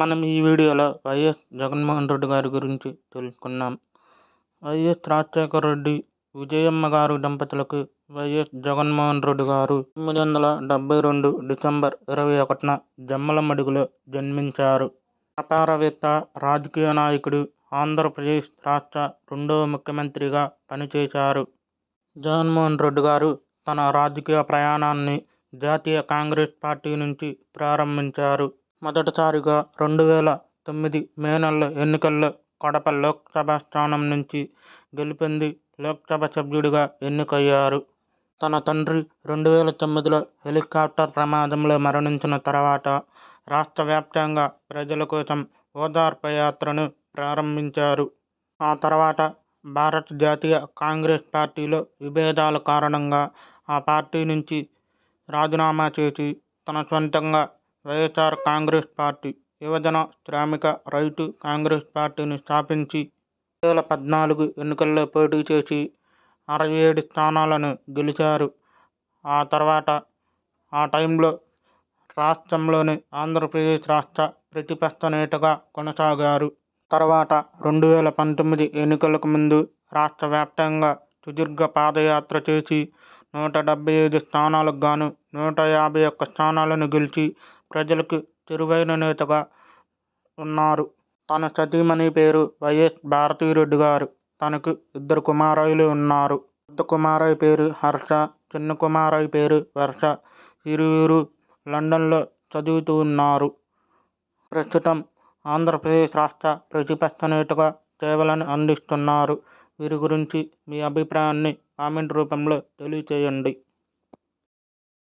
మనం ఈ వీడియోలో వైఎస్ జగన్మోహన్ రెడ్డి గారి గురించి తెలుసుకున్నాం. వైఎస్ రాజశేఖర రెడ్డి విజయమ్మ గారు దంపతులకు వైఎస్ జగన్మోహన్ రెడ్డి గారు తొమ్మిది వందల డెబ్బై రెండు డిసెంబర్ ఇరవై ఒకటిన జమ్మలమడుగులో జన్మించారు. వ్యాపారవేత్త రాజకీయ నాయకుడు ఆంధ్రప్రదేశ్ రాష్ట్ర రెండవ ముఖ్యమంత్రిగా పనిచేశారు. జగన్మోహన్ రెడ్డి గారు తన రాజకీయ ప్రయాణాన్ని జాతీయ కాంగ్రెస్ పార్టీ నుంచి ప్రారంభించారు. మొదటిసారిగా రెండు వేల తొమ్మిది మే నెల ఎన్నికల్లో కడప లోక్సభ స్థానం నుంచి గెలుపొంది లోక్సభ సభ్యుడిగా ఎన్నికయ్యారు. తన తండ్రి రెండు వేల తొమ్మిదిలో హెలికాప్టర్ ప్రమాదంలో మరణించిన తర్వాత రాష్ట్ర వ్యాప్తంగా ప్రజల కోసం ఓదార్పు యాత్రను ప్రారంభించారు. ఆ తర్వాత భారత జాతీయ కాంగ్రెస్ పార్టీలో విభేదాల కారణంగా ఆ పార్టీ నుంచి రాజీనామా చేసి తన సొంతంగా వైఎస్ఆర్ కాంగ్రెస్ పార్టీ యువజన శ్రామిక రైతు కాంగ్రెస్ పార్టీని స్థాపించి రెండు వేల పద్నాలుగు ఎన్నికల్లో పోటీ చేసి అరవై ఏడు స్థానాలను గెలిచారు. ఆ తర్వాత ఆ టైంలో రాష్ట్రంలోని ఆంధ్రప్రదేశ్ రాష్ట్ర ప్రతిపక్ష నేతగా కొనసాగారు. తర్వాత రెండు వేల పంతొమ్మిది ఎన్నికలకు ముందు రాష్ట్ర వ్యాప్తంగా సుదీర్ఘ పాదయాత్ర చేసి నూట డెబ్బై ఐదు స్థానాలకు గాను నూట యాభై ఒక్క స్థానాలను గెలిచి ప్రజలకు చెరువైన నేతగా ఉన్నారు. తన సతీమణి పేరు వైఎస్ భారతీరెడ్డి గారు. తనకు ఇద్దరు కుమారులు ఉన్నారు. పెద్ద కుమారయ్య పేరు హర్ష చిన్న కుమారయ్య పేరు వర్ష. ఇరువురు లండన్లో చదువుతూ ఉన్నారు. ప్రస్తుతం ఆంధ్రప్రదేశ్ రాష్ట్ర ప్రతిపక్ష నేతగా సేవలను అందిస్తున్నారు. వీరి గురించి మీ అభిప్రాయాన్ని కామెంట్ రూపంలో తెలియచేయండి.